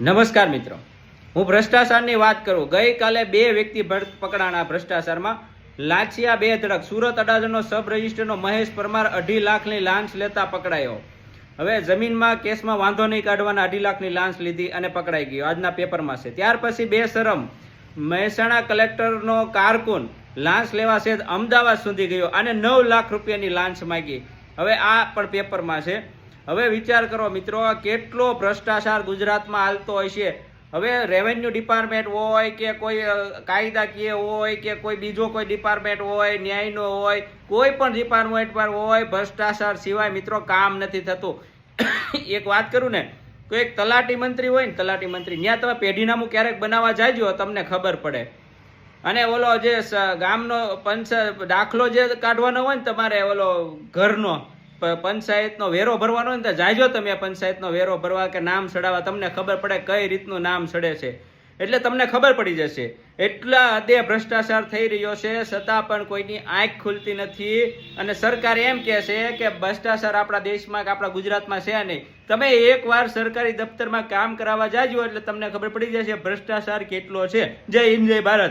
નમસ્કાર મિત્રો. હું ભ્રષ્ટાચારની વાત કરું. ગઈકાલે બે વ્યક્તિ પકડાણા ભ્રષ્ટાચારમાં. લાંચિયા બે ધડક. સુરત અડાજણનો સબ રજિસ્ટરનો મહેશ પરમાર અઢી લાખની લાંચ લેતા પકડાયો. હવે જમીનમાં કેસમાં વાંધો નહીં કાઢવાના અઢી લાખની લાંચ લીધી અને પકડાઈ ગયો. આજના પેપરમાં છે. ત્યાર પછી બે શરમ. મહેસાણા કલેક્ટરનો કારકુન લાંચ લેવા છે અમદાવાદ સુધી ગયો અને નવ લાખ રૂપિયાની લાંચ માગી. હવે આ પણ પેપરમાં છે. હવે વિચાર કરો મિત્રો, કેટલો ભ્રષ્ટાચાર ગુજરાતમાં હાલતો છે? હવે રેવન્યુ ડિપાર્ટમેન્ટ હોય કે કોઈ કાયદાકીય હોય કે કોઈ બીજો કોઈ ડિપાર્ટમેન્ટ હોય, ન્યાયનો હોય, કોઈ પણ ડિપાર્ટમેન્ટ પર હોય, ભ્રષ્ટાચાર સિવાય મિત્રો કામ નથી થતું. એક વાત કરું ને કોઈ એક તલાટી મંત્રી હોય ને, તલાટી મંત્રી ત્યાં તમે પેઢીનામું ક્યારેક બનાવવા જાજો, તમને ખબર પડે. અને ઓલો જે ગામનો પંચ, દાખલો જે કાઢવાનો હોય ને તમારે, ઓલો ઘરનો પંચાયતનો વેરો ભરવાનો ને તો જાજો તમે પંચાયતનો વેરો ભરવા કે નામ ચડાવવા તમને ખબર પડે કઈ રીતનું નામ ચડે છે. એટલે તમને ખબર પડી જશે. એટલા હદે ભ્રષ્ટાચાર થઈ રહ્યો છે, છતાં પણ કોઈની આંખ ખુલતી નથી. અને સરકાર એમ કહે છે કે ભ્રષ્ટાચાર આપણા દેશમાં કે આપણા ગુજરાતમાં છે નહીં. તમે એકવાર સરકારી દફતરમાં કામ કરાવવા જાજો એટલે તમને ખબર પડી જશે ભ્રષ્ટાચાર કેટલો છે. જય હિન્દ, જય ભારત.